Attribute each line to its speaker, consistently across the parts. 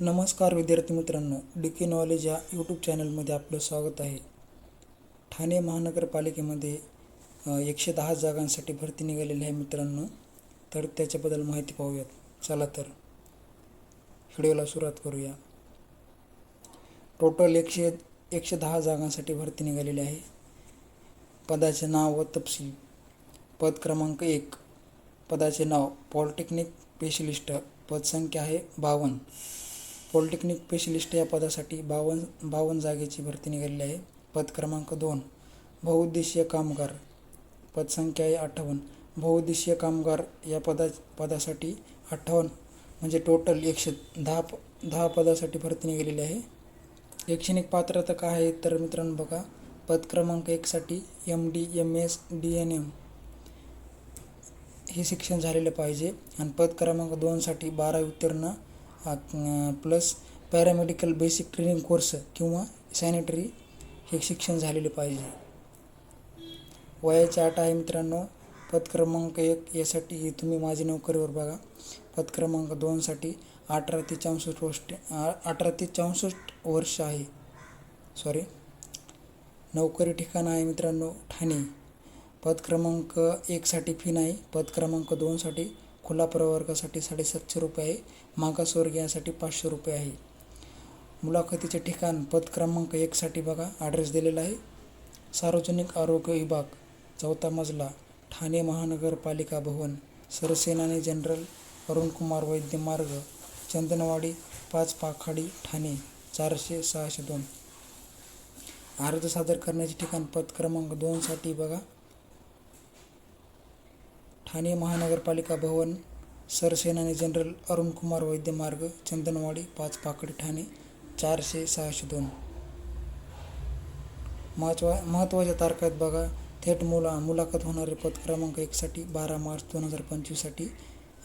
Speaker 1: नमस्कार विद्यार्थी मित्रांनो डी के नॉलेज या यूट्यूब चॅनलमध्ये आपलं स्वागत आहे. ठाणे महानगरपालिकेमध्ये एकशे दहा जागांसाठी भरती निघालेली आहे मित्रांनो. तर त्याच्याबद्दल माहिती पाहूयात. चला तर व्हिडिओला सुरुवात करूया. टोटल एकशे एकशे दहा जागांसाठी भरती निघालेली आहे. पदाचे नाव व तपशील. पद क्रमांक एक. पदाचे नाव पॉलिटेक्निक स्पेशलिस्ट. पदसंख्या आहे बावन्न. पॉलिटेक्निक स्पेशलिस्ट या पदासाठी बावन्न बावन्न जागेची भरती निघालेली आहे. पद क्रमांक दोन बहुउद्देशीय कामगार. पदसंख्या आहे अठ्ठावन्न. बहुउद्देशीय कामगार या पदा पदासाठी अठ्ठावन्न म्हणजे टोटल एकशे दहा प दहा पदासाठी भरती निघालेली आहे. शैक्षणिक पात्रता काय आहे तर मित्रांनो बघा पद क्रमांक एकसाठी M D M S D N M हे शिक्षण झालेलं पाहिजे. आणि पद क्रमांक दोनसाठी बारा उत्तीर्ण plus paramedical basic training course किंवा सॅनिटरी हे शिक्षण झालेले पाहिजे. वयाच्या अट आहे मित्रांनो पद क्रमांक एक यासाठी तुम्ही माझी नोकरीवर बघा. पद क्रमांक दोनसाठी अठरा ते चौसष्ट वर्ष अठरा ते चौसष्ट वर्ष आहे. सॉरी नोकरी ठिकाण आहे मित्रांनो ठाणे. पद क्रमांक एकसाठी फी नाही पद क्रमांक दोनसाठी खुला प्रवर्गासाठी साडेसातशे रुपये आहे. मागासवर्गीयांसाठी पाचशे रुपये आहे. मुलाखतीचे ठिकाण पद क्रमांक एकसाठी बघा. ॲड्रेस दिलेला आहे. सार्वजनिक आरोग्य विभाग चौथा मजला ठाणे महानगरपालिका भवन सरसेनानी जनरल अरुणकुमार वैद्य मार्ग चंदनवाडी पाच पाखाडी ठाणे चारशे सहाशे दोन. अर्ज सादर करण्याचे ठिकाण पद क्रमांक दोनसाठी बघा. ठाणे महानगरपालिका भवन सरसेनानी जनरल अरुणकुमार वैद्य मार्ग चंदनवाडी पाच पाकडी ठाणे चारशे सहाशे दोन. महत्वा महत्त्वाच्या तारखा आहेत बघा. थेट मुला मुलाखत होणारे पद क्रमांक एकसाठी बारा मार्च दोन हजार पंचवीससाठी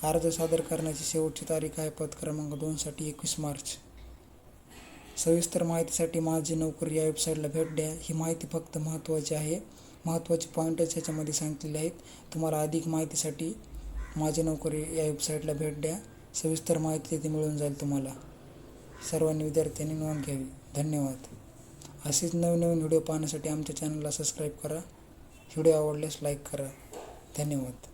Speaker 1: अर्ज सादर करण्याची शेवटची तारीख आहे पद क्रमांक दोनसाठी एकवीस मार्च. सविस्तर माहितीसाठी माझी नोकरी या वेबसाईटला भेट द्या. ही माहिती फक्त महत्त्वाची आहे. महत्त्वाचे पॉईंटच ह्याच्यामध्ये सांगितलेले आहेत. तुम्हाला अधिक माहितीसाठी माझी नोकरी या वेबसाईटला भेट द्या. सविस्तर माहिती तिथे मिळून जाईल तुम्हाला. सर्वांनी विद्यार्थ्यांनी नोंद घ्यावी. धन्यवाद. असेच नवीन नवीन व्हिडिओ पाहण्यासाठी आमच्या चॅनलला सबस्क्राईब करा. व्हिडिओ आवडल्यास लाईक करा. धन्यवाद.